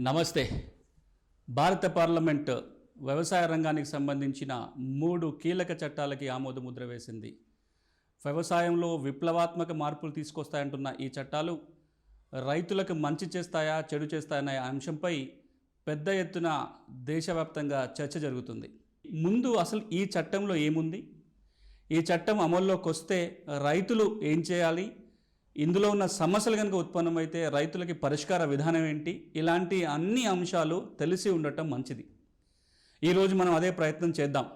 నమస్తే. భారత పార్లమెంట్ వ్యవసాయ రంగానికి సంబంధించిన మూడు కీలక చట్టాలకి ఆమోద ముద్ర వేసింది. వ్యవసాయంలో విప్లవాత్మక మార్పులు తీసుకొస్తాయంటున్న ఈ చట్టాలు రైతులకు మంచి చేస్తాయా చెడు చేస్తాయనే అంశంపై పెద్ద ఎత్తున దేశవ్యాప్తంగా చర్చ జరుగుతుంది. ముందు అసలు ఈ చట్టంలో ఏముంది? ఈ చట్టం అమల్లోకి వస్తే రైతులు ఏం చేయాలి? ఇందులో ఉన్న సమస్యలు కనుక ఉత్పన్నమైతే రైతులకి పరిష్కార విధానం ఏంటి? ఇలాంటి అన్ని అంశాలు తెలిసి ఉండటం మంచిది. ఈరోజు మనం అదే ప్రయత్నం చేద్దాం.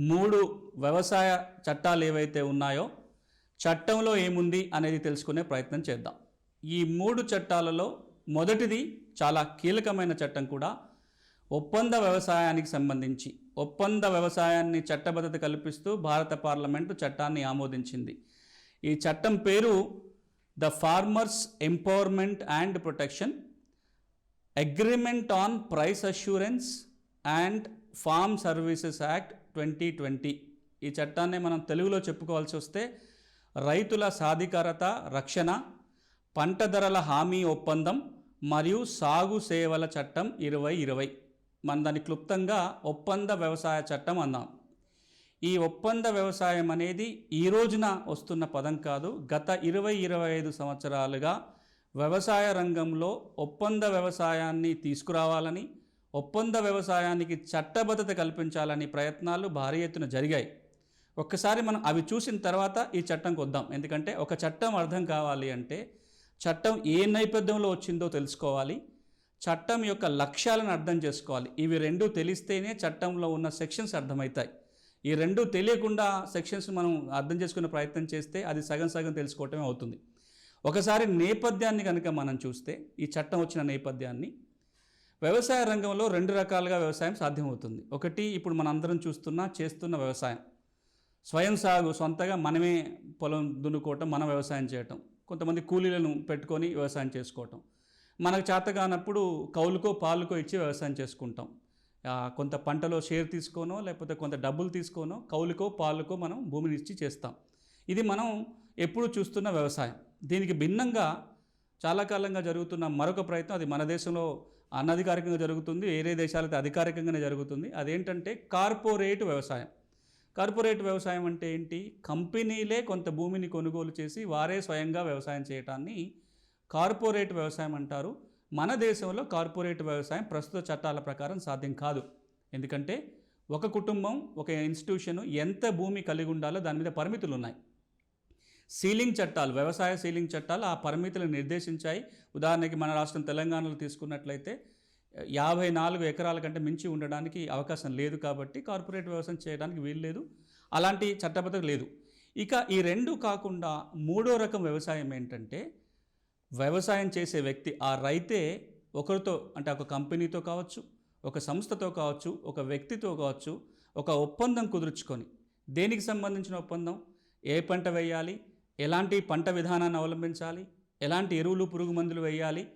మూడు వ్యవసాయ చట్టాలు ఏవైతే ఉన్నాయో చట్టంలో ఏముంది అనేది తెలుసుకునే ప్రయత్నం చేద్దాం. ఈ మూడు చట్టాలలో మొదటిది చాలా కీలకమైన చట్టం కూడా ఒప్పంద వ్యవసాయానికి సంబంధించి. ఒప్పంద వ్యవసాయాన్ని చట్టబద్ధత కల్పిస్తూ భారత పార్లమెంటు చట్టాన్ని ఆమోదించింది. ఈ చట్టం పేరు the farmers empowerment and protection agreement on price assurance and farm services act twenty twenty. ఈ చట్టాన్ని మనం తెలుగులో చెప్పుకోవాల్సి వస్తే రైతుల సాధికారత రక్షణ పంట ధరల హామీ ఒప్పందం మరియు సాగు సేవల చట్టం ఇరవై ఇరవై. మన దాన్ని క్లుప్తంగా ఒప్పంద వ్యవసాయ చట్టం అన్నాం. ఈ ఒప్పంద వ్యవసాయం అనేది ఈ రోజున వస్తున్న పదం కాదు. గత ఇరవై ఇరవై ఐదు సంవత్సరాలుగా వ్యవసాయ రంగంలో ఒప్పంద వ్యవసాయాన్ని తీసుకురావాలని ఒప్పంద వ్యవసాయానికి చట్టబద్ధత కల్పించాలని ప్రయత్నాలు భారీ ఎత్తున జరిగాయి. ఒక్కసారి మనం అవి చూసిన తర్వాత ఈ చట్టంకి వద్దాం ఎందుకంటే ఒక చట్టం అర్థం కావాలి అంటే చట్టం ఏ నేపథ్యంలో వచ్చిందో తెలుసుకోవాలి. చట్టం యొక్క లక్ష్యాలను అర్థం చేసుకోవాలి. ఇవి రెండు తెలిస్తేనే చట్టంలో ఉన్న సెక్షన్స్ అర్థమవుతాయి. ఈ రెండు తెలియకుండా సెక్షన్స్ మనం అర్థం చేసుకునే ప్రయత్నం చేస్తే అది సగం సగం తెలుసుకోవటమే అవుతుంది. ఒకసారి నేపథ్యాన్ని కనుక మనం చూస్తే ఈ చట్టం వచ్చిన నేపథ్యాన్ని వ్యవసాయ రంగంలో రెండు రకాలుగా వ్యవసాయం సాధ్యమవుతుంది. ఒకటి ఇప్పుడు మనందరం చూస్తున్న చేస్తున్న వ్యవసాయం. స్వయం సాగు సొంతగా మనమే పొలం దున్నుకోవటం మనం వ్యవసాయం చేయటం. కొంతమంది కూలీలను పెట్టుకొని వ్యవసాయం చేసుకోవటం. మనకు చేత కానప్పుడు కౌలుకో పాలుకో ఇచ్చి వ్యవసాయం చేసుకుంటాం. కొంత పంటలో షేర్ తీసుకోనో లేకపోతే కొంత డబ్బులు తీసుకోనో కౌలుకో పాలుకో మనం భూమిని ఇచ్చి చేస్తాం. ఇది మనం ఎప్పుడు చూస్తున్న వ్యవసాయం. దీనికి భిన్నంగా చాలా కాలంగా జరుగుతున్న మరొక ప్రయత్నం అది మన దేశంలో అనధికారికంగా జరుగుతుంది వేరే దేశాలతో అధికారికంగానే జరుగుతుంది. అదేంటంటే కార్పొరేట్ వ్యవసాయం. కార్పొరేట్ వ్యవసాయం అంటే ఏంటి? కంపెనీలే కొంత భూమిని కొనుగోలు చేసి వారే స్వయంగా వ్యవసాయం చేయటాన్ని కార్పొరేట్ వ్యవసాయం అంటారు. మన దేశంలో కార్పొరేట్ వ్యవసాయం ప్రస్తుత చట్టాల ప్రకారం సాధ్యం కాదు. ఎందుకంటే ఒక కుటుంబం ఒక ఇన్స్టిట్యూషన్ ఎంత భూమి కలిగి ఉండాలో దాని మీద పరిమితులు ఉన్నాయి. సీలింగ్ చట్టాలు వ్యవసాయ సీలింగ్ చట్టాలు ఆ పరిమితులను నిర్దేశించాయి. ఉదాహరణకి మన రాష్ట్రం తెలంగాణలో తీసుకున్నట్లయితే యాభై నాలుగు ఎకరాల కంటే మించి ఉండడానికి అవకాశం లేదు కాబట్టి కార్పొరేట్ వ్యవసాయం చేయడానికి వీలు లేదు. అలాంటి చట్టబద్ధత లేదు. ఇక ఈ రెండు కాకుండా మూడో రకం వ్యవసాయం ఏంటంటే వ్యవసాయం చేసే వ్యక్తి ఆ రైతే ఒకరితో అంటే ఒక కంపెనీతో కావచ్చు ఒక సంస్థతో కావచ్చు ఒక వ్యక్తితో కావచ్చు ఒక ఒప్పందం కుదుర్చుకొని దేనికి సంబంధించిన ఒప్పందం? ఏ పంట వేయాలి? ఎలాంటి పంట విధానాన్ని అవలంబించాలి? ఎలాంటి ఎరువులు పురుగు మందులు వేయాలి?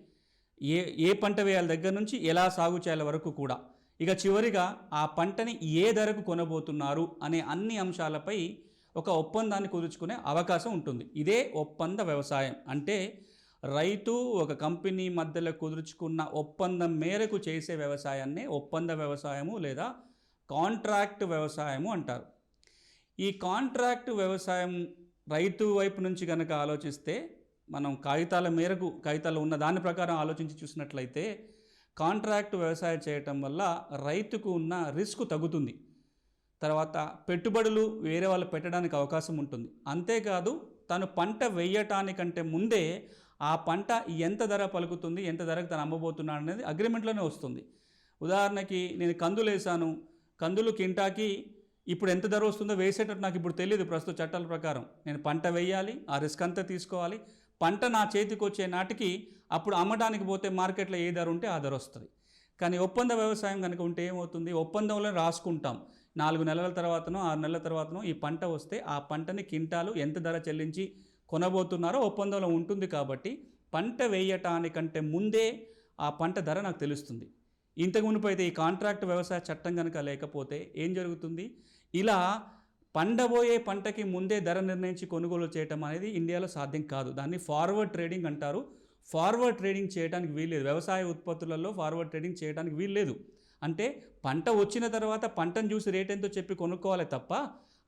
ఏ ఏ పంట వేయాలి దగ్గర నుంచి? ఎలా సాగు చేయాలి వరకు కూడా. ఇక చివరిగా ఆ పంటని ఏ ధరకు కొనబోతున్నారు అనే అన్ని అంశాలపై ఒక ఒప్పందాన్ని కుదుర్చుకునే అవకాశం ఉంటుంది. ఇదే ఒప్పంద వ్యవసాయం. అంటే రైతు ఒక కంపెనీ మధ్యలో కుదుర్చుకున్న ఒప్పందం మేరకు చేసే వ్యవసాయాన్నే ఒప్పంద వ్యవసాయము లేదా కాంట్రాక్ట్ వ్యవసాయము అంటారు. ఈ కాంట్రాక్ట్ వ్యవసాయం రైతు వైపు నుంచి కనుక ఆలోచిస్తే మనం కాగితాల మేరకు కాగితాలు ఉన్న దాని ప్రకారం ఆలోచించి చూసినట్లయితే కాంట్రాక్ట్ వ్యవసాయం చేయటం వల్ల రైతుకు ఉన్న రిస్క్ తగ్గుతుంది. తర్వాత పెట్టుబడులు వేరే వాళ్ళు పెట్టడానికి అవకాశం ఉంటుంది. అంతేకాదు తను పంట వేయటానికంటే ముందే ఆ పంట ఎంత ధర పలుకుతుంది ఎంత ధరకు తను అమ్మబోతున్నాడు అనేది అగ్రిమెంట్లోనే వస్తుంది. ఉదాహరణకి నేను కందులు వేసాను. కందులు కింటాకి ఇప్పుడు ఎంత ధర వస్తుందో వేసేటట్టు నాకు ఇప్పుడు తెలియదు ప్రస్తుత చట్టాల ప్రకారం. నేను పంట వేయాలి ఆ రిస్క్ అంతా తీసుకోవాలి. పంట నా చేతికి వచ్చే నాటికి అప్పుడు అమ్మడానికి పోతే మార్కెట్లో ఏ ధర ఉంటే ఆ ధర వస్తుంది. కానీ ఒప్పంద వ్యవసాయం కనుక ఉంటే ఏమవుతుంది? ఒప్పందంలో రాసుకుంటాం. నాలుగు నెలల తర్వాతనో ఆరు నెలల తర్వాతనో ఈ పంట వస్తే ఆ పంటని కింటాలు ఎంత ధర చెల్లించి కొనబోతున్నారో ఒప్పందంలో ఉంటుంది కాబట్టి పంట వేయటానికంటే ముందే ఆ పంట ధర నాకు తెలుస్తుంది. ఇంతకు మునుపు అయితే ఈ కాంట్రాక్ట్ వ్యవసాయ చట్టం కనుక లేకపోతే ఏం జరుగుతుంది? ఇలా పండబోయే పంటకి ముందే ధర నిర్ణయించి కొనుగోలు చేయటం అనేది ఇండియాలో సాధ్యం కాదు. దాన్ని ఫార్వర్డ్ ట్రేడింగ్ అంటారు. ఫార్వర్డ్ ట్రేడింగ్ చేయడానికి వీల్లేదు. వ్యవసాయ ఉత్పత్తులలో ఫార్వర్డ్ ట్రేడింగ్ చేయడానికి వీల్లేదు. అంటే పంట వచ్చిన తర్వాత పంటను చూసి రేట్ ఎంతో చెప్పి కొనుక్కోవాలి తప్ప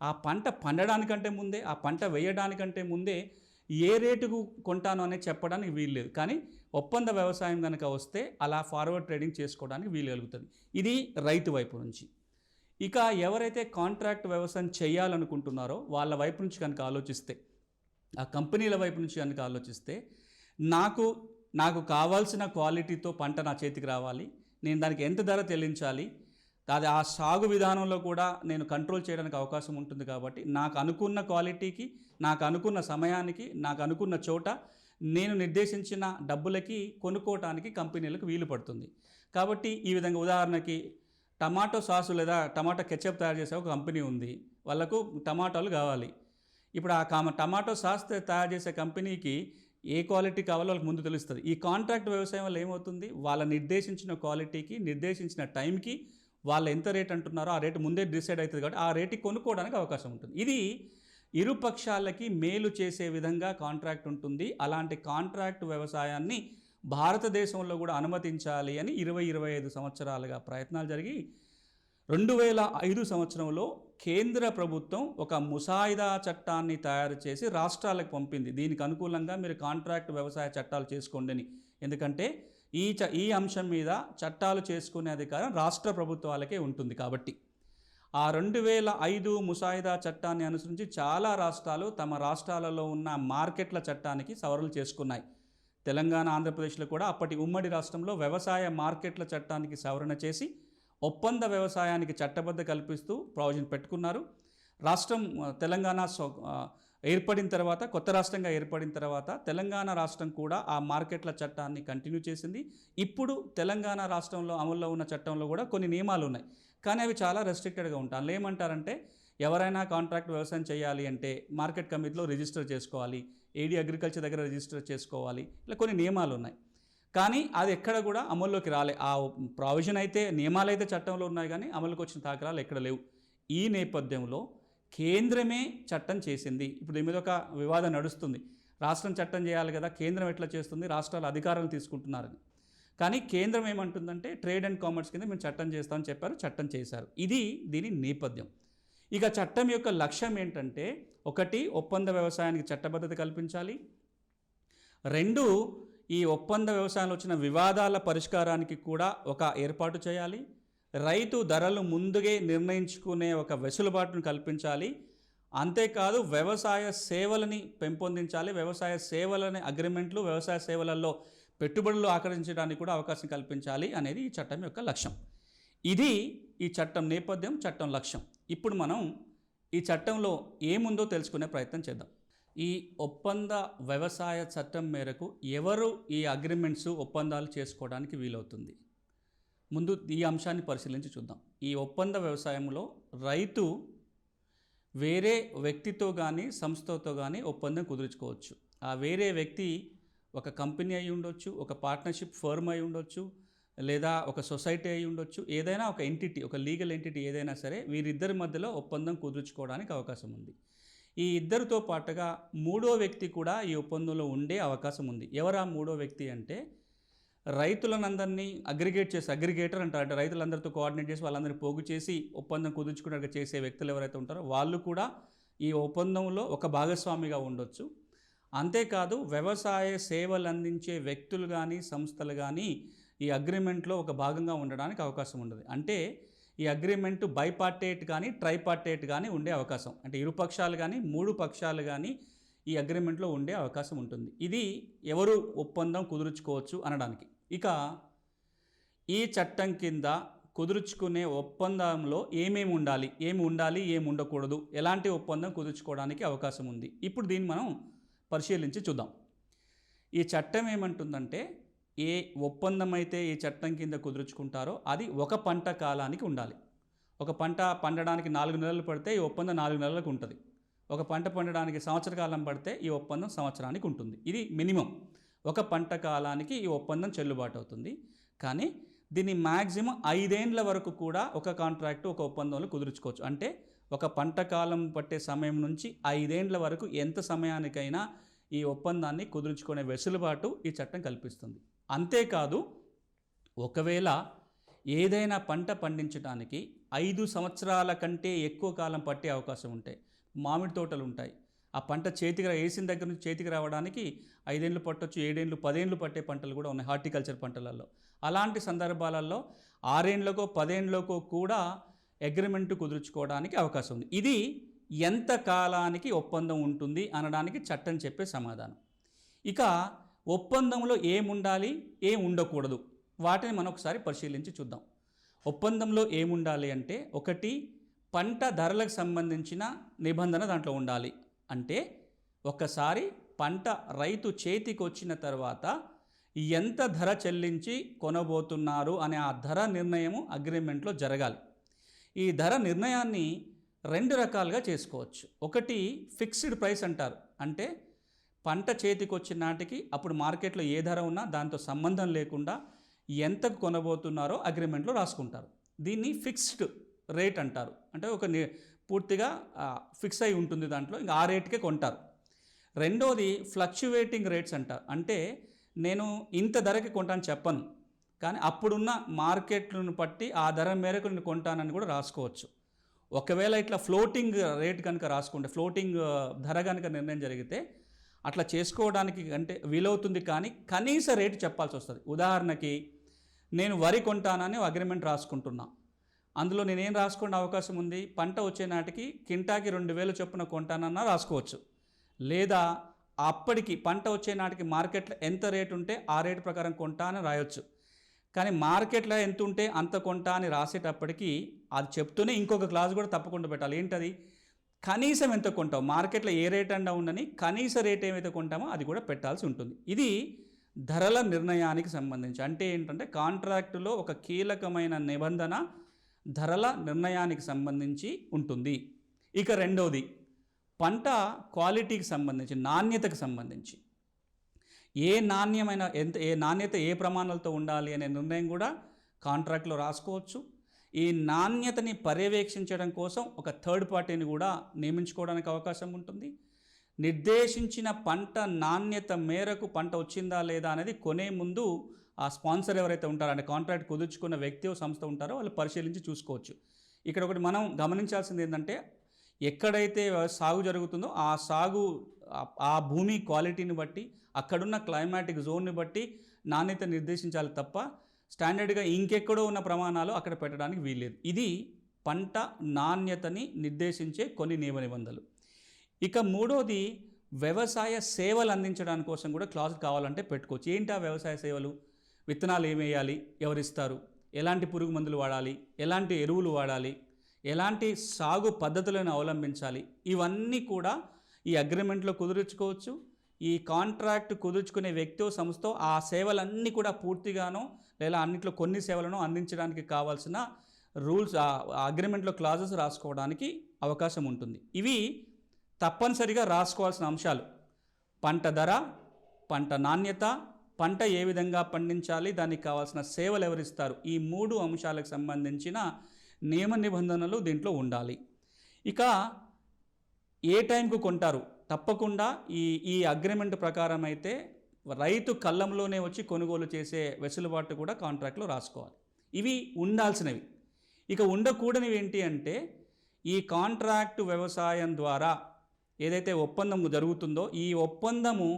ఆ పంట పండడానికంటే ముందే ఆ పంట వేయడానికంటే ముందే ఏ రేటుకు కొంటాను అనేది చెప్పడానికి వీల్లేదు కానీ ఒప్పంద వ్యవసాయం కనుక వస్తే అలా ఫార్వర్డ్ ట్రేడింగ్ చేసుకోవడానికి వీలు కలుగుతుంది. ఇది రైతు వైపు నుంచి. ఇక ఎవరైతే కాంట్రాక్ట్ వ్యవసాయం చేయాలనుకుంటున్నారో వాళ్ళ వైపు నుంచి కనుక ఆలోచిస్తే ఆ కంపెనీల వైపు నుంచి కనుక ఆలోచిస్తే నాకు నాకు కావాల్సిన క్వాలిటీతో పంట నా చేతికి రావాలి నేను దానికి ఎంత ధర చెల్లించాలి అది ఆ సాగు విధానంలో కూడా నేను కంట్రోల్ చేయడానికి అవకాశం ఉంటుంది కాబట్టి నాకు అనుకున్న క్వాలిటీకి నాకు అనుకున్న సమయానికి నాకు అనుకున్న చోట నేను నిర్దేశించిన డబ్బులకి కొనుక్కోవటానికి కంపెనీలకు వీలు పడుతుంది. కాబట్టి ఈ విధంగా ఉదాహరణకి టమాటో సాసు లేదా టమాటో కెచప్ తయారు చేసే ఒక కంపెనీ ఉంది. వాళ్ళకు టమాటాలు కావాలి. ఇప్పుడు ఆ కామ టమాటో సాస్ తయారు చేసే కంపెనీకి ఏ క్వాలిటీ కావాలో వాళ్ళకి ముందు తెలుస్తుంది. ఈ కాంట్రాక్ట్ వ్యవసాయం వల్ల ఏమవుతుంది? వాళ్ళ నిర్దేశించిన క్వాలిటీకి నిర్దేశించిన టైంకి వాళ్ళు ఎంత రేట్ అంటున్నారో ఆ రేటు ముందే డిసైడ్ అవుతుంది కాబట్టి ఆ రేటు కొనుక్కోవడానికి అవకాశం ఉంటుంది. ఇది ఇరు పక్షాలకి మేలు చేసే విధంగా కాంట్రాక్ట్ ఉంటుంది. అలాంటి కాంట్రాక్ట్ వ్యవసాయాన్ని భారతదేశంలో కూడా అనుమతించాలి అని ఇరవై ఇరవై ఐదు సంవత్సరాలుగా ప్రయత్నాలు జరిగి రెండు వేల ఐదు సంవత్సరంలో కేంద్ర ప్రభుత్వం ఒక ముసాయిదా చట్టాన్ని తయారు చేసి రాష్ట్రాలకు పంపింది. దీనికి అనుకూలంగా మీరు కాంట్రాక్ట్ వ్యవసాయ చట్టాలు చేసుకోండి అని. ఎందుకంటే ఈ చ ఈ అంశం మీద చట్టాలు చేసుకునే అధికారం రాష్ట్ర ప్రభుత్వాలకే ఉంటుంది కాబట్టి. ఆ రెండు వేల ఐదు ముసాయిదా చట్టాన్ని అనుసరించి చాలా రాష్ట్రాలు తమ రాష్ట్రాలలో ఉన్న మార్కెట్ల చట్టానికి సవరణలు చేసుకున్నాయి. తెలంగాణ ఆంధ్రప్రదేశ్లో కూడా అప్పటి ఉమ్మడి రాష్ట్రంలో వ్యవసాయ మార్కెట్ల చట్టానికి సవరణ చేసి ఒప్పంద వ్యవసాయానికి చట్టబద్ధ కల్పిస్తూ ప్రావిజన్ పెట్టుకున్నారు. రాష్ట్రం తెలంగాణ ఏర్పడిన తర్వాత కొత్త రాష్ట్రంగా ఏర్పడిన తర్వాత తెలంగాణ రాష్ట్రం కూడా ఆ మార్కెట్ల చట్టాన్ని కంటిన్యూ చేసింది. ఇప్పుడు తెలంగాణ రాష్ట్రంలో అమల్లో ఉన్న చట్టంలో కూడా కొన్ని నియమాలు ఉన్నాయి. కానీ అవి చాలా రెస్ట్రిక్టెడ్గా ఉంటాయి. అందులో ఏమంటారంటే ఎవరైనా కాంట్రాక్ట్ వ్యవసాయం చేయాలి అంటే మార్కెట్ కమిటీలో రిజిస్టర్ చేసుకోవాలి. ఏడీ అగ్రికల్చర్ దగ్గర రిజిస్టర్ చేసుకోవాలి. ఇలా కొన్ని నియమాలు ఉన్నాయి. కానీ అది ఎక్కడ కూడా అమల్లోకి రాలే. ఆ ప్రావిజన్ అయితే నియమాలు అయితే చట్టంలో ఉన్నాయి కానీ అమలుకి వచ్చిన దాఖలాలు ఎక్కడ లేవు. ఈ నేపథ్యంలో కేంద్రమే చట్టం చేసింది. ఇప్పుడు దీని మీద ఒక వివాదం నడుస్తుంది. రాష్ట్రం చట్టం చేయాలి కదా కేంద్రం ఎట్లా చేస్తుంది రాష్ట్రాలు అధికారాలు తీసుకుంటున్నారని. కానీ కేంద్రం ఏమంటుందంటే ట్రేడ్ అండ్ కామర్స్ కింద మేము చట్టం చేస్తామని చెప్పారు చట్టం చేశారు. ఇది దీని నేపథ్యం. ఇక చట్టం యొక్క లక్ష్యం ఏంటంటే ఒకటి ఒప్పంద వ్యవసాయానికి చట్టబద్ధత కల్పించాలి. రెండు ఈ ఒప్పంద వ్యవసాయంలో వచ్చిన వివాదాల పరిష్కారానికి కూడా ఒక ఏర్పాటు చేయాలి. రైతు ధరలు ముందుగే నిర్ణయించుకునే ఒక వెసులుబాటును కల్పించాలి. అంతేకాదు వ్యవసాయ సేవలని పెంపొందించాలి. వ్యవసాయ సేవలని అగ్రిమెంట్లు వ్యవసాయ సేవలలో పెట్టుబడులు ఆకర్షించడానికి కూడా అవకాశం కల్పించాలి అనేది ఈ చట్టం యొక్క లక్ష్యం. ఇది ఈ చట్టం నేపథ్యం చట్టం లక్ష్యం. ఇప్పుడు మనం ఈ చట్టంలో ఏముందో తెలుసుకునే ప్రయత్నం చేద్దాం. ఈ ఒప్పంద వ్యవసాయ చట్టం మేరకు ఎవరు ఈ అగ్రిమెంట్స్ ఒప్పందాలు చేసుకోవడానికి వీలవుతుంది? ముందు ఈ అంశాన్ని పరిశీలించి చూద్దాం. ఈ ఒప్పంద వ్యవసాయంలో రైతు వేరే వ్యక్తితో కానీ సంస్థతో కానీ ఒప్పందం కుదుర్చుకోవచ్చు. ఆ వేరే వ్యక్తి ఒక కంపెనీ అయి ఉండొచ్చు ఒక పార్ట్నర్షిప్ ఫర్మ్ అయి ఉండొచ్చు లేదా ఒక సొసైటీ అయి ఉండొచ్చు ఏదైనా ఒక ఎంటిటీ ఒక లీగల్ ఎంటిటీ ఏదైనా సరే వీరిద్దరి మధ్యలో ఒప్పందం కుదుర్చుకోవడానికి అవకాశం ఉంది. ఈ ఇద్దరితో పాటుగా మూడో వ్యక్తి కూడా ఈ ఒప్పందంలో ఉండే అవకాశం ఉంది. ఎవరా మూడో వ్యక్తి అంటే రైతులనందరినీ అగ్రిగేట్ చేసి అగ్రిగేటర్ అంటారు. అంటే రైతులందరితో కోఆర్డినేట్ చేసి వాళ్ళందరినీ పోగు చేసి ఒప్పందం కుదుర్చుకున్నట్టుగా చేసే వ్యక్తులు ఎవరైతే ఉంటారో వాళ్ళు కూడా ఈ ఒప్పందంలో ఒక భాగస్వామిగా ఉండొచ్చు. అంతేకాదు వ్యవసాయ సేవలు అందించే వ్యక్తులు కానీ సంస్థలు కానీ ఈ అగ్రిమెంట్లో ఒక భాగంగా ఉండడానికి అవకాశం ఉండదు. అంటే ఈ అగ్రిమెంట్ బైపార్టేట్ కానీ ట్రైపార్టేట్ కానీ ఉండే అవకాశం. అంటే ఇరు పక్షాలు కానీ మూడు పక్షాలు కానీ ఈ అగ్రిమెంట్లో ఉండే అవకాశం ఉంటుంది. ఇది ఎవరు ఒప్పందం కుదుర్చుకోవచ్చు అనడానికి. ఇక ఈ చట్టం కింద కుదుర్చుకునే ఒప్పందంలో ఏమేమి ఉండాలి? ఏమి ఉండాలి? ఏమి ఉండకూడదు? ఎలాంటి ఒప్పందం కుదుర్చుకోవడానికి అవకాశం ఉంది? ఇప్పుడు దీన్ని మనం పరిశీలించి చూద్దాం. ఈ చట్టం ఏమంటుందంటే ఏ ఒప్పందం అయితే ఈ చట్టం కింద కుదుర్చుకుంటారో అది ఒక పంట కాలానికి ఉండాలి. ఒక పంట పండడానికి నాలుగు నెలలు పడితే ఈ ఒప్పందం నాలుగు నెలలకు ఉంటుంది. ఒక పంట పండడానికి సంవత్సర కాలం పడితే ఈ ఒప్పందం సంవత్సరానికి ఉంటుంది. ఇది మినిమం. ఒక పంట కాలానికి ఈ ఒప్పందం చెల్లుబాటు అవుతుంది. కానీ దీన్ని మ్యాక్సిమం ఐదేండ్ల వరకు కూడా ఒక కాంట్రాక్ట్ ఒక ఒప్పందంలో కుదుర్చుకోవచ్చు. అంటే ఒక పంట కాలం పట్టే సమయం నుంచి ఐదేండ్ల వరకు ఎంత సమయానికైనా ఈ ఒప్పందాన్ని కుదుర్చుకునే వెసులుబాటు ఈ చట్టం కల్పిస్తుంది. అంతేకాదు ఒకవేళ ఏదైనా పంట పండించడానికి ఐదు సంవత్సరాల కంటే ఎక్కువ కాలం పట్టే అవకాశం ఉంటాయి మామిడి తోటలు ఉంటాయి. ఆ పంట చేతికి రా- వేసిన దగ్గర నుంచి చేతికి రావడానికి ఐదేళ్ళు పట్టొచ్చు ఏడేళ్ళు పదేళ్ళు పట్టే పంటలు కూడా ఉన్నాయి హార్టికల్చర్ పంటలలో. అలాంటి సందర్భాలలో ఆరేండ్లకో పదేండ్లకో కూడా అగ్రిమెంట్ కుదుర్చుకోవడానికి అవకాశం ఉంది. ఇది ఎంత కాలానికి ఒప్పందం ఉంటుంది అనడానికి చట్టం చెప్పే సమాధానం. ఇక ఒప్పందంలో ఏముండాలి ఏం ఉండకూడదు వాటిని మనం ఒకసారి పరిశీలించి చూద్దాం. ఒప్పందంలో ఏముండాలి అంటే ఒకటి పంట ధరలకు సంబంధించిన నిబంధన దాంట్లో ఉండాలి. అంటే ఒకసారి పంట రైతు చేతికి వచ్చిన తర్వాత ఎంత ధర చెల్లించి కొనబోతున్నారు అనే ఆ ధర నిర్ణయము అగ్రిమెంట్లో జరగాలి. ఈ ధర నిర్ణయాన్ని రెండు రకాలుగా చేసుకోవచ్చు. ఒకటి ఫిక్స్డ్ ప్రైస్ అంటారు. అంటే పంట చేతికి వచ్చిన నాటికి అప్పుడు మార్కెట్లో ఏ ధర ఉన్నా దాంతో సంబంధం లేకుండా ఎంతకు కొనబోతున్నారో అగ్రిమెంట్లో రాసుకుంటారు. దీన్ని ఫిక్స్డ్ రేట్ అంటారు. అంటే ఒక పూర్తిగా ఫిక్స్ అయి ఉంటుంది దాంట్లో. ఇంకా ఆ రేట్కే కొంటారు. రెండోది ఫ్లక్చువేటింగ్ రేట్స్ అంటారు అంటే నేను ఇంత ధరకి కొంటాను చెప్పను. కానీ అప్పుడున్న మార్కెట్లను బట్టి ఆ ధర మేరకు నేను కొంటానని కూడా రాసుకోవచ్చు. ఒకవేళ ఇట్లా ఫ్లోటింగ్ రేట్ కనుక రాసుకుంటే ఫ్లోటింగ్ ధర కనుక నిర్ణయం జరిగితే అట్లా చేసుకోవడానికి అంటే వీలవుతుంది కానీ కనీస రేటు చెప్పాల్సి వస్తుంది. ఉదాహరణకి నేను వరి కొంటానని అగ్రిమెంట్ రాసుకుంటున్నా. అందులో నేనేం రాసుకునే అవకాశం ఉంది? పంట వచ్చే నాటికి కింటాకి రెండు వేలు చొప్పున కొంటానన్నా రాసుకోవచ్చు. లేదా అప్పటికి పంట వచ్చే నాటికి మార్కెట్లో ఎంత రేటు ఉంటే ఆ రేటు ప్రకారం కొంటా అని రాయొచ్చు. కానీ మార్కెట్లో ఎంత ఉంటే అంత కొంటా అని రాసేటప్పటికి అది చెప్తూనే ఇంకొక క్లాస్ కూడా తప్పకుండా పెట్టాలి. ఏంటది? కనీసం ఎంత కొంటావు? మార్కెట్లో ఏ రేట్ అండా ఉండని కనీస రేట్ ఏమైతే కొంటామో అది కూడా పెట్టాల్సి ఉంటుంది. ఇది ధరల నిర్ణయానికి సంబంధించి. అంటే ఏంటంటే కాంట్రాక్టులో ఒక కీలకమైన నిబంధన ధరల నిర్ణయానికి సంబంధించి ఉంటుంది. ఇక రెండవది పంట క్వాలిటీకి సంబంధించి నాణ్యతకు సంబంధించి. ఏ నాణ్యమైన ఎంత ఏ నాణ్యత ఏ ప్రమాణాలతో ఉండాలి అనే నిర్ణయం కూడా కాంట్రాక్ట్లో రాసుకోవచ్చు. ఈ నాణ్యతని పర్యవేక్షించడం కోసం ఒక థర్డ్ పార్టీని కూడా నియమించుకోవడానికి అవకాశం ఉంటుంది. నిర్దేశించిన పంట నాణ్యత మేరకు పంట వచ్చిందా లేదా అనేది కొనే ముందు ఆ స్పాన్సర్ ఎవరైతే ఉంటారో అంటే కాంట్రాక్ట్ కుదుర్చుకున్న వ్యక్తి సంస్థ ఉంటారో వాళ్ళు పరిశీలించి చూసుకోవచ్చు. ఇక్కడ ఒకటి మనం గమనించాల్సింది ఏంటంటే ఎక్కడైతే సాగు జరుగుతుందో ఆ సాగు ఆ- ఆ భూమి క్వాలిటీని బట్టి అక్కడున్న క్లైమాటిక్ జోన్ని బట్టి నాణ్యత నిర్దేశించాలి తప్ప స్టాండర్డ్గా ఇంకెక్కడో ఉన్న ప్రమాణాలు అక్కడ పెట్టడానికి వీల్లేదు. ఇది పంట నాణ్యతని నిర్దేశించే కొన్ని నియమ నిబంధనలు. ఇక మూడోది వ్యవసాయ సేవలు అందించడానికి కోసం కూడా క్లాజ్ కావాలంటే పెట్టుకోవచ్చు. ఏంటి ఆ వ్యవసాయ సేవలు? విత్తనాలు ఏమేయాలి ఎవరిస్తారు? ఎలాంటి పురుగు మందులు వాడాలి? ఎలాంటి ఎరువులు వాడాలి? ఎలాంటి సాగు పద్ధతులను అవలంబించాలి? ఇవన్నీ కూడా ఈ అగ్రిమెంట్లో కుదుర్చుకోవచ్చు. ఈ కాంట్రాక్ట్ కుదుర్చుకునే వ్యక్తో సంస్థో ఆ సేవలన్నీ కూడా పూర్తిగానో లేదా అన్నిట్లో కొన్ని సేవలను అందించడానికి కావాల్సిన రూల్స్ అగ్రిమెంట్లో క్లాజెస్ రాసుకోవడానికి అవకాశం ఉంటుంది. ఇవి తప్పనిసరిగా రాసుకోవాల్సిన అంశాలు. పంట ధర పంట నాణ్యత పంట ఏ విధంగా పండించాలి దానికి కావాల్సిన సేవలు ఎవరిస్తారు? ఈ మూడు అంశాలకు సంబంధించిన నియమ నిబంధనలు దీంట్లో ఉండాలి. ఇక ఏ టైంకు కొంటారు? తప్పకుండా ఈ ఈ అగ్రిమెంట్ ప్రకారం అయితే రైతు కళ్ళంలోనే వచ్చి కొనుగోలు చేసే వెసులుబాటు కూడా కాంట్రాక్ట్లో రాసుకోవాలి. ఇవి ఉండాల్సినవి. ఇక ఉండకూడనివి ఏంటి అంటే ఈ కాంట్రాక్ట్ వ్యవసాయం ద్వారా ఏదైతే ఒప్పందం జరుగుతుందో ఈ ఒప్పందము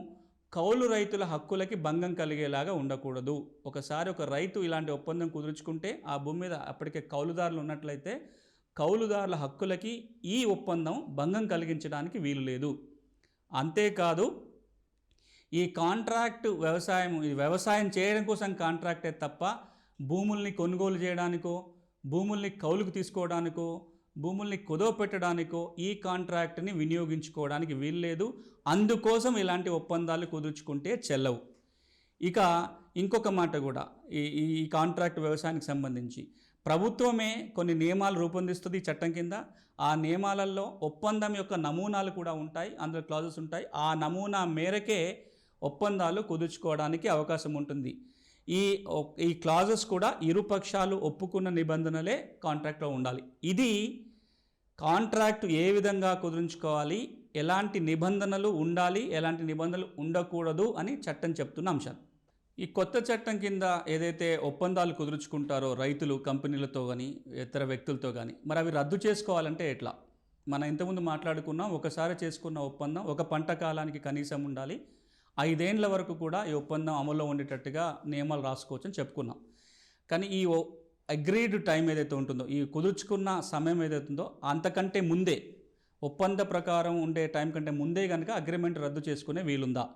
కౌలు రైతుల హక్కులకి భంగం కలిగేలాగా ఉండకూడదు. ఒకసారి ఒక రైతు ఇలాంటి ఒప్పందం కుదుర్చుకుంటే ఆ భూమి మీద అప్పటికే కౌలుదారులు ఉన్నట్లయితే కౌలుదారుల హక్కులకి ఈ ఒప్పందం భంగం కలిగించడానికి వీలు లేదు. అంతేకాదు ఈ కాంట్రాక్ట్ వ్యవసాయం ఇది వ్యవసాయం చేయడం కోసం కాంట్రాక్టే తప్ప భూముల్ని కొనుగోలు చేయడానికో భూముల్ని కౌలుకు తీసుకోవడానికో భూముల్ని కుదవ పెట్టడానికో ఈ కాంట్రాక్ట్ని వినియోగించుకోవడానికి వీల్లేదు అందుకోసం ఇలాంటి ఒప్పందాలు కుదుర్చుకుంటే చెల్లవు. ఇక ఇంకొక మాట కూడా ఈ ఈ కాంట్రాక్ట్ వ్యవసాయానికి సంబంధించి. ప్రభుత్వమే కొన్ని నియమాలు రూపొందిస్తుంది ఈ చట్టం కింద. ఆ నియమాలలో ఒప్పందం యొక్క నమూనాలు కూడా ఉంటాయి అందులో క్లాజెస్ ఉంటాయి. ఆ నమూనా మేరకే ఒప్పందాలు కుదుర్చుకోవడానికి అవకాశం ఉంటుంది. ఈ ఈ క్లాజెస్ కూడా ఇరుపక్షాలు ఒప్పుకున్న నిబంధనలే కాంట్రాక్ట్లో ఉండాలి. ఇది కాంట్రాక్ట్ ఏ విధంగా కుదురుంచుకోవాలి ఎలాంటి నిబంధనలు ఉండాలి ఎలాంటి నిబంధనలు ఉండకూడదు అని చట్టం చెప్తున్న అంశాలు. ఈ కొత్త చట్టం కింద ఏదైతే ఒప్పందాలు కుదుర్చుకుంటారో రైతులు కంపెనీలతో కానీ ఇతర వ్యక్తులతో కానీ మరి అవి రద్దు చేసుకోవాలంటే ఎట్లా? మనం ఇంతకుముందు మాట్లాడుకున్నాం ఒకసారి చేసుకున్న ఒప్పందం ఒక పంట కాలానికి కనీసం ఉండాలి ఐదేండ్ల వరకు కూడా ఈ ఒప్పందం అమల్లో ఉండేటట్టుగా నియమాలు రాసుకోవచ్చు అని చెప్పుకున్నాం. కానీ ఈ అగ్రీడ్ టైం ఏదైతే ఉంటుందో ఈ కుదుర్చుకున్న సమయం ఏదైతే ఉందో అంతకంటే ముందే ఒప్పంద ప్రకారం ఉండే టైం కంటే ముందే కనుక అగ్రిమెంట్ రద్దు చేసుకునే వీలుందా?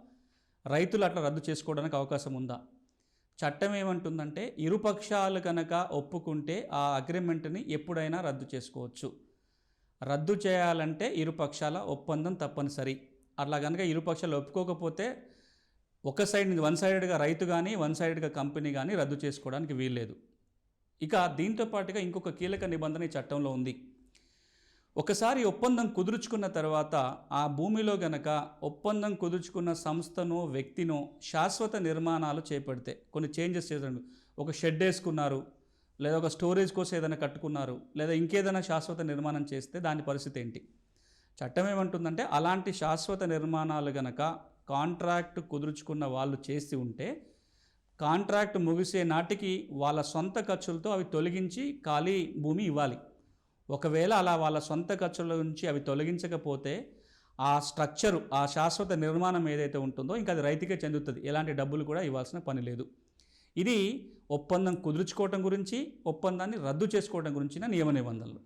రైతులు అట్లా రద్దు చేసుకోవడానికి అవకాశం ఉందా? చట్టం ఏమంటుందంటే ఇరుపక్షాలు కనుక ఒప్పుకుంటే ఆ అగ్రిమెంట్ని ఎప్పుడైనా రద్దు చేసుకోవచ్చు. రద్దు చేయాలంటే ఇరుపక్షాల ఒప్పందం తప్పనిసరి. అట్లా కనుక ఇరుపక్షాలు ఒప్పుకోకపోతే ఒక సైడ్ వన్ సైడెడ్గా రైతు కానీ వన్ సైడెడ్గా కంపెనీ కానీ రద్దు చేసుకోవడానికి వీల్లేదు. ఇక దీంతో పాటుగా ఇంకొక కీలక నిబంధన ఈ చట్టంలో ఉంది. ఒకసారి ఒప్పందం కుదుర్చుకున్న తర్వాత ఆ భూమిలో గనక ఒప్పందం కుదుర్చుకున్న సంస్థను వ్యక్తినో శాశ్వత నిర్మాణాలు చేపడితే కొన్ని చేంజెస్ చేసండి ఒక షెడ్ వేసుకున్నారు లేదా ఒక స్టోరేజ్ కోసం ఏదైనా కట్టుకున్నారు లేదా ఇంకేదైనా శాశ్వత నిర్మాణం చేస్తే దాని పరిస్థితి ఏంటి? చట్టం ఏమంటుందంటే అలాంటి శాశ్వత నిర్మాణాలు గనక కాంట్రాక్ట్ కుదుర్చుకున్న వాళ్ళు చేసి ఉంటే కాంట్రాక్ట్ ముగిసే నాటికి వాళ్ళ సొంత ఖర్చులతో అవి తొలగించి ఖాళీ భూమి ఇవ్వాలి. ఒకవేళ అలా వాళ్ళ సొంత ఖర్చుల నుంచి అవి తొలగించకపోతే ఆ స్ట్రక్చరు ఆ శాశ్వత నిర్మాణం ఏదైతే ఉంటుందో ఇంకా అది రైతుకే చెందుతుంది. ఎలాంటి డబ్బులు కూడా ఇవ్వాల్సిన పని లేదు. ఇది ఒప్పందం కుదుర్చుకోవటం గురించి ఒప్పందాన్ని రద్దు చేసుకోవటం గురించిన నియమ నిబంధనలు.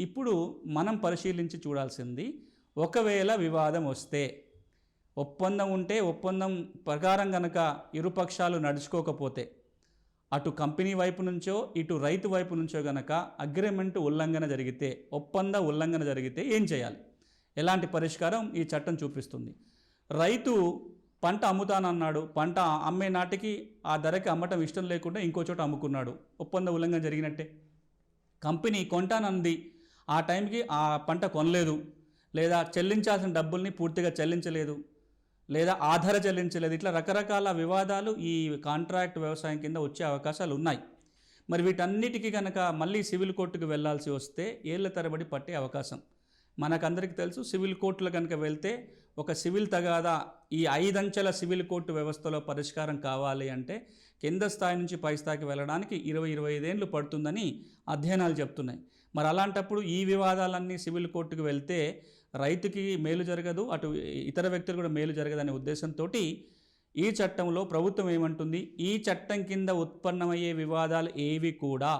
ఇప్పుడు మనం పరిశీలించి చూడాల్సింది ఒకవేళ వివాదం వస్తే ఒప్పందం ఉంటే ఒప్పందం ప్రకారం కనుక ఇరుపక్షాలు నడుచుకోకపోతే అటు కంపెనీ వైపు నుంచో ఇటు రైతు వైపు నుంచో గనక అగ్రిమెంట్ ఉల్లంఘన జరిగితే ఒప్పంద ఉల్లంఘన జరిగితే ఏం చేయాలి? ఎలాంటి పరిష్కారం ఈ చట్టం చూపిస్తుంది. రైతు పంట అమ్ముతానన్నాడు పంట అమ్మే నాటికి ఆ ధరకి అమ్మటం ఇష్టం లేకుండా ఇంకో చోట అమ్ముకున్నాడు ఒప్పంద ఉల్లంఘన జరిగినట్టే. కంపెనీ కొంటానంది ఆ టైంకి ఆ పంట కొనలేదు లేదా చెల్లించాల్సిన డబ్బుల్ని పూర్తిగా చెల్లించలేదు లేదా ఆధార చెల్లించలేదు. ఇట్లా రకరకాల వివాదాలు ఈ కాంట్రాక్ట్ వ్యవసాయం కింద వచ్చే అవకాశాలు ఉన్నాయి. మరి వీటన్నిటికీ కనుక మళ్ళీ సివిల్ కోర్టుకు వెళ్ళాల్సి వస్తే ఏళ్ళ తరబడి పట్టే అవకాశం. మనకందరికీ తెలుసు సివిల్ కోర్టులో కనుక వెళ్తే ఒక సివిల్ తగాదా ఈ ఐదంచెల సివిల్ కోర్టు వ్యవస్థలో పరిష్కారం కావాలి అంటే కింద స్థాయి నుంచి పై స్థాయికి వెళ్ళడానికి ఇరవై ఇరవై ఐదేళ్ళు పడుతుందని అధ్యయనాలు చెప్తున్నాయి. మరి అలాంటప్పుడు ఈ వివాదాలన్నీ సివిల్ కోర్టుకు వెళ్తే రైతుకి మేలు జరగదు అటు ఇతర వ్యక్తులు కూడా మేలు జరగదనే ఉద్దేశంతో ఈ చట్టంలో ప్రభుత్వం ఏమంటుంది? ఈ చట్టం కింద ఉత్పన్నమయ్యే వివాదాలు ఏవి కూడా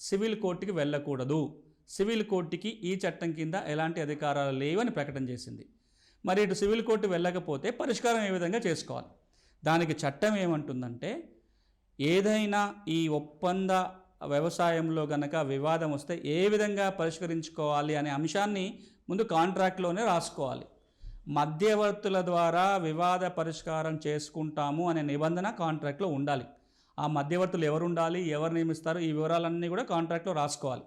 సివిల్ కోర్టుకి వెళ్ళకూడదు. సివిల్ కోర్టుకి ఈ చట్టం కింద ఎలాంటి అధికారాలు లేవని ప్రకటన చేసింది. మరి ఇటు సివిల్ కోర్టు వెళ్ళకపోతే పరిష్కారం ఏ విధంగా చేసుకోవాలి? దానికి చట్టం ఏమంటుందంటే ఏదైనా ఈ ఒప్పంద వ్యవసాయంలో గనక వివాదం వస్తే ఏ విధంగా పరిష్కరించుకోవాలి అనే అంశాన్ని ముందు కాంట్రాక్ట్లోనే రాసుకోవాలి. మధ్యవర్తుల ద్వారా వివాద పరిష్కారం చేసుకుంటాము అనే నిబంధన కాంట్రాక్ట్లో ఉండాలి. ఆ మధ్యవర్తులు ఎవరు ఉండాలి ఎవరు నియమిస్తారు ఈ వివరాలన్నీ కూడా కాంట్రాక్ట్లో రాసుకోవాలి.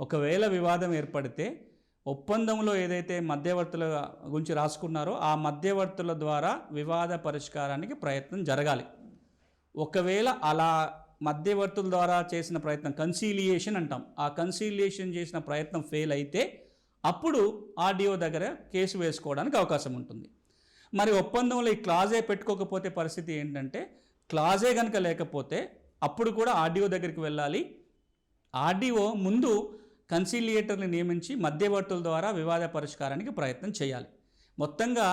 ఒకవేళ వివాదం ఏర్పడితే ఒప్పందంలో ఏదైతే మధ్యవర్తుల గురించి రాసుకున్నారో ఆ మధ్యవర్తుల ద్వారా వివాద పరిష్కారానికి ప్రయత్నం జరగాలి. ఒకవేళ అలా మధ్యవర్తుల ద్వారా చేసిన ప్రయత్నం కన్సీలియేషన్ అంటాం. ఆ కన్సీలియేషన్ చేసిన ప్రయత్నం ఫెయిల్ అయితే అప్పుడు ఆర్డీఓ దగ్గర కేసు వేసుకోవడానికి అవకాశం ఉంటుంది. మరి ఒప్పందంలో ఈ క్లాజే పెట్టుకోకపోతే పరిస్థితి ఏంటంటే క్లాజే కనుక లేకపోతే అప్పుడు కూడా ఆర్డీఓ దగ్గరికి వెళ్ళాలి. ఆర్డీఓ ముందు కన్సిలియేటర్ని నియమించి మధ్యవర్తుల ద్వారా వివాద పరిష్కారానికి ప్రయత్నం చేయాలి. మొత్తంగా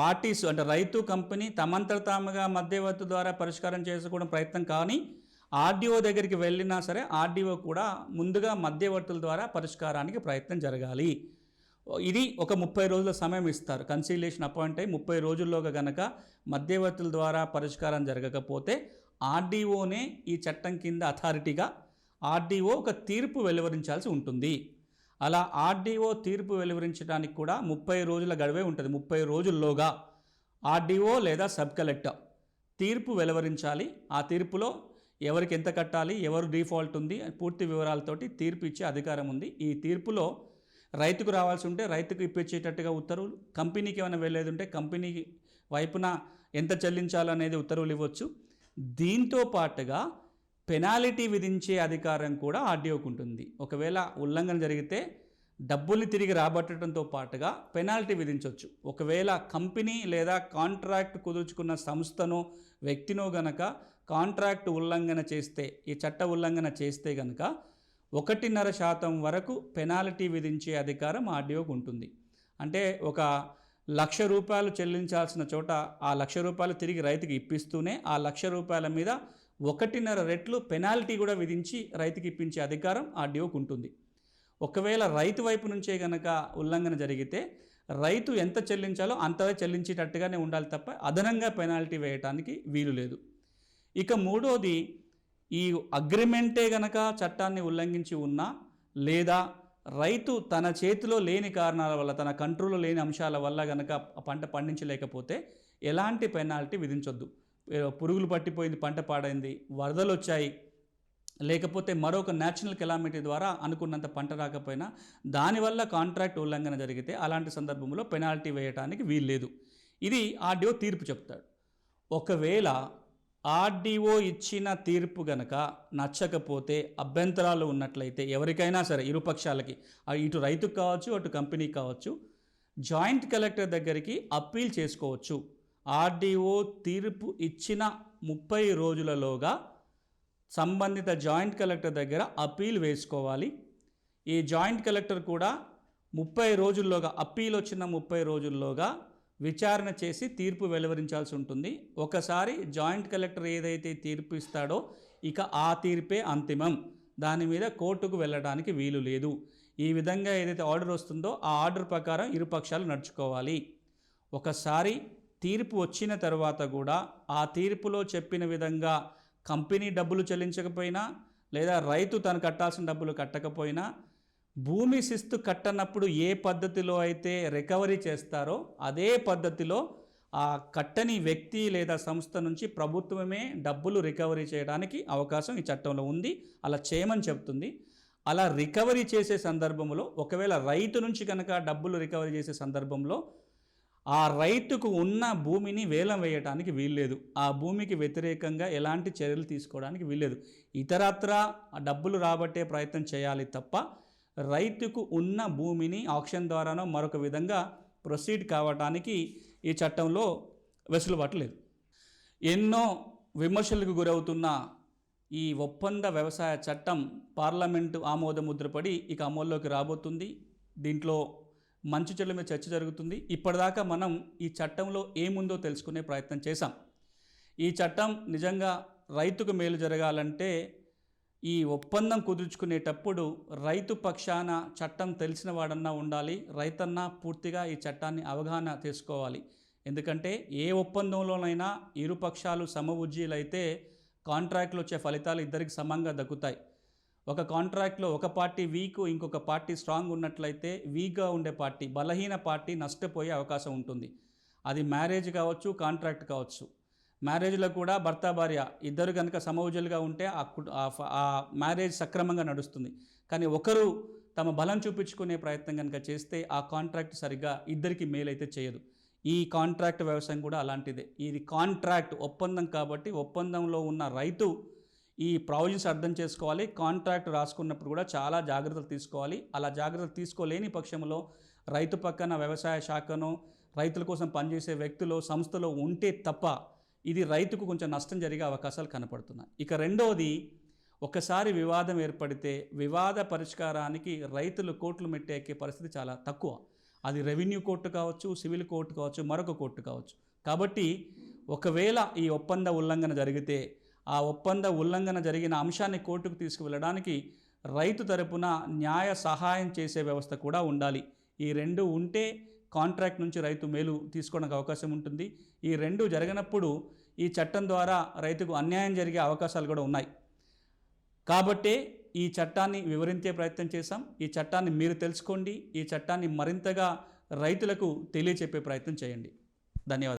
పార్టీస్ అంటే రైతు కంపెనీ తమంతట తాముగా మధ్యవర్తుల ద్వారా పరిష్కారం చేసుకోవడం ప్రయత్నం కానీ ఆర్డీఓ దగ్గరికి వెళ్ళినా సరే ఆర్డీఓ కూడా ముందుగా మధ్యవర్తుల ద్వారా పరిష్కారానికి ప్రయత్నం జరగాలి. ఇది ఒక ముప్పై రోజుల సమయం ఇస్తారు. కన్సిలేషన్ అపాయింట్ అయ్యి ముప్పై రోజుల్లోగా గనక మధ్యవర్తుల ద్వారా పరిష్కారం జరగకపోతే ఆర్డీఓనే ఈ చట్టం కింద అథారిటీగా ఆర్డీఓ ఒక తీర్పు వెలువరించాల్సి ఉంటుంది. అలా ఆర్డీఓ తీర్పు వెలువరించడానికి కూడా ముప్పై రోజుల గడువే ఉంటుంది. ముప్పై రోజుల్లోగా ఆర్డీఓ లేదా సబ్ కలెక్టర్ తీర్పు వెలువరించాలి. ఆ తీర్పులో ఎవరికి ఎంత కట్టాలి ఎవరు డిఫాల్ట్ ఉంది పూర్తి వివరాలతోటి తీర్పు ఇచ్చే అధికారం ఉంది. ఈ తీర్పులో రైతుకు రావాల్సి ఉంటే రైతుకు ఇప్పించేటట్టుగా ఉత్తర్వులు కంపెనీకి ఏమైనా వెళ్ళేది ఉంటే కంపెనీ వైపున ఎంత చెల్లించాలనేది ఉత్తర్వులు ఇవ్వచ్చు. దీంతో పాటుగా పెనాలిటీ విధించే అధికారం కూడా ఆర్డీఓకు ఉంటుంది. ఒకవేళ ఉల్లంఘన జరిగితే డబ్బుల్ని తిరిగి రాబట్టడంతో పాటుగా పెనాల్టీ విధించవచ్చు ఒకవేళ కంపెనీ లేదా కాంట్రాక్ట్ కుదుర్చుకున్న సంస్థనో వ్యక్తినో గనక కాంట్రాక్ట్ ఉల్లంఘన చేస్తే ఈ చట్ట ఉల్లంఘన చేస్తే గనక ఒకటిన్నర శాతం వరకు పెనాల్టీ విధించే అధికారం ఆర్డీఓకి ఉంటుంది. అంటే ఒక లక్ష రూపాయలు చెల్లించాల్సిన చోట ఆ లక్ష రూపాయలు తిరిగి రైతుకి ఇప్పిస్తూనే ఆ లక్ష రూపాయల మీద ఒకటిన్నర రెట్లు పెనాల్టీ కూడా విధించి రైతుకి ఇప్పించే అధికారం ఆర్డీఓకి ఉంటుంది. ఒకవేళ రైతు వైపు నుంచే గనక ఉల్లంఘన జరిగితే రైతు ఎంత చెల్లించాలో అంత చెల్లించేటట్టుగానే ఉండాలి తప్ప అదనంగా పెనాల్టీ వేయటానికి వీలు లేదు. ఇక మూడోది ఈ అగ్రిమెంటే గనక చట్టాన్ని ఉల్లంఘించి ఉన్నా లేదా రైతు తన చేతిలో లేని కారణాల వల్ల తన కంట్రోల్లో లేని అంశాల వల్ల గనక పంట పండించలేకపోతే ఎలాంటి పెనాల్టీ విధించొద్దు. పురుగులు పట్టిపోయింది పంట పాడైంది వరదలు వచ్చాయి లేకపోతే మరొక నేచురల్ కెలామిటీ ద్వారా అనుకున్నంత పంట రాకపోయినా దానివల్ల కాంట్రాక్ట్ ఉల్లంఘన జరిగితే అలాంటి సందర్భంలో పెనాల్టీ వేయడానికి వీల్లేదు. ఇది ఆర్డీఓ తీర్పు చెప్తాడు. ఒకవేళ ఆర్డీఓ ఇచ్చిన తీర్పు గనక నచ్చకపోతే అభ్యంతరాలు ఉన్నట్లయితే ఎవరికైనా సరే ఇరుపక్షాలకి ఇటు రైతుకు కావచ్చు అటు కంపెనీకి కావచ్చు జాయింట్ కలెక్టర్ దగ్గరికి అప్పీల్ చేసుకోవచ్చు. ఆర్డీఓ తీర్పు ఇచ్చిన ముప్పై రోజులలోగా సంబంధిత జాయింట్ కలెక్టర్ దగ్గర అప్పీల్ వేసుకోవాలి. ఈ జాయింట్ కలెక్టర్ కూడా ముప్పై రోజుల్లోగా అప్పీల్ వచ్చిన ముప్పై రోజుల్లోగా విచారణ చేసి తీర్పు వెలువరించాల్సి ఉంటుంది. ఒకసారి జాయింట్ కలెక్టర్ ఏదైతే తీర్పు ఇస్తాడో ఇక ఆ తీర్పే అంతిమం. దాని మీద కోర్టుకు వెళ్ళడానికి వీలు లేదు. ఈ విధంగా ఏదైతే ఆర్డర్ వస్తుందో ఆ ఆర్డర్ ప్రకారం ఇరు పక్షాలు నడుచుకోవాలి. ఒకసారి తీర్పు వచ్చిన తర్వాత కూడా ఆ తీర్పులో చెప్పిన విధంగా కంపెనీ డబ్బులు చెల్లించకపోయినా లేదా రైతు తను కట్టాల్సిన డబ్బులు కట్టకపోయినా భూమి శిస్తు కట్టనప్పుడు ఏ పద్ధతిలో అయితే రికవరీ చేస్తారో అదే పద్ధతిలో ఆ కట్టని వ్యక్తి లేదా సంస్థ నుంచి ప్రభుత్వమే డబ్బులు రికవరీ చేయడానికి అవకాశం ఈ చట్టంలో ఉంది. అలా చేయమని చెప్తుంది. అలా రికవరీ చేసే సందర్భంలో ఒకవేళ రైతు నుంచి కనుక డబ్బులు రికవరీ చేసే సందర్భంలో ఆ రైతుకు ఉన్న భూమిని వేలం వేయటానికి వీల్లేదు. ఆ భూమికి వ్యతిరేకంగా ఎలాంటి చర్యలు తీసుకోవడానికి వీల్లేదు. ఇతరత్ర డబ్బులు రాబట్టే ప్రయత్నం చేయాలి తప్ప రైతుకు ఉన్న భూమిని ఆక్షన్ ద్వారానో మరొక విధంగా ప్రొసీడ్ కావటానికి ఈ చట్టంలో వెసులుబాటు లేదు. ఎన్నో విమర్శలకు గురవుతున్న ఈ ఒప్పంద వ్యవసాయ చట్టం పార్లమెంటు ఆమోద ముద్రపడి ఇక అమల్లోకి రాబోతుంది. దీంట్లో మంచి చెడుల మీద చర్చ జరుగుతుంది. ఇప్పటిదాకా మనం ఈ చట్టంలో ఏముందో తెలుసుకునే ప్రయత్నం చేశాం. ఈ చట్టం నిజంగా రైతుకు మేలు జరగాలంటే ఈ ఒప్పందం కుదుర్చుకునేటప్పుడు రైతు పక్షాన చట్టం తెలిసిన వాడన్నా ఉండాలి రైతన్నా పూర్తిగా ఈ చట్టాన్ని అవగాహన చేసుకోవాలి. ఎందుకంటే ఏ ఒప్పందంలోనైనా ఇరు పక్షాలు సమవుజ్జీలైతే కాంట్రాక్ట్లో వచ్చే ఫలితాలు ఇద్దరికి సమంగా దక్కుతాయి. ఒక కాంట్రాక్ట్లో ఒక పార్టీ వీక్ ఇంకొక పార్టీ స్ట్రాంగ్ ఉన్నట్లయితే వీక్గా ఉండే పార్టీ బలహీన పార్టీ నష్టపోయే అవకాశం ఉంటుంది. అది మ్యారేజ్ కావచ్చు కాంట్రాక్ట్ కావచ్చు. మ్యారేజ్లో కూడా భర్త భార్య ఇద్దరు కనుక సమౌజులుగా ఉంటే ఆ ఆ ఫ- ఆ మ్యారేజ్ సక్రమంగా నడుస్తుంది. కానీ ఒకరు తమ బలం చూపించుకునే ప్రయత్నం కనుక చేస్తే ఆ కాంట్రాక్ట్ సరిగ్గా ఇద్దరికి మేలైతే చేయదు. ఈ కాంట్రాక్ట్ వ్యవసాయం కూడా అలాంటిదే. ఇది కాంట్రాక్ట్ ఒప్పందం కాబట్టి ఒప్పందంలో ఉన్న రైతు ఈ ప్రావిజన్స్ అర్థం చేసుకోవాలి. కాంట్రాక్ట్ రాసుకున్నప్పుడు కూడా చాలా జాగ్రత్తలు తీసుకోవాలి. అలా జాగ్రత్తలు తీసుకోలేని పక్షంలో రైతు పక్కన వ్యవసాయ శాఖను రైతుల కోసం పనిచేసే వ్యక్తులు సంస్థలో ఉంటే తప్ప ఇది రైతుకు కొంచెం నష్టం జరిగే అవకాశాలు కనపడుతున్నాయి. ఇక రెండవది ఒకసారి వివాదం ఏర్పడితే వివాద పరిష్కారానికి రైతులు కోట్లు మెట్టేకే పరిస్థితి చాలా తక్కువ. అది రెవెన్యూ కోర్టు కావచ్చు సివిల్ కోర్టు కావచ్చు మరొక కోర్టు కావచ్చు. కాబట్టి ఒకవేళ ఈ ఒప్పంద ఉల్లంఘన జరిగితే ఆ ఒప్పంద ఉల్లంఘన జరిగిన అంశాన్ని కోర్టుకు తీసుకువెళ్ళడానికి రైతు తరపున న్యాయ సహాయం చేసే వ్యవస్థ కూడా ఉండాలి. ఈ రెండు ఉంటే కాంట్రాక్ట్ నుంచి రైతు మేలు తీసుకోవడానికి అవకాశం ఉంటుంది. ఈ రెండు జరిగినప్పుడు ఈ చట్టం ద్వారా రైతుకు అన్యాయం జరిగే అవకాశాలు కూడా ఉన్నాయి. కాబట్టే ఈ చట్టాన్ని వివరించే ప్రయత్నం చేశాం. ఈ చట్టాన్ని మీరు తెలుసుకోండి. ఈ చట్టాన్ని మరింతగా రైతులకు తెలియచెప్పే ప్రయత్నం చేయండి. ధన్యవాదాలు.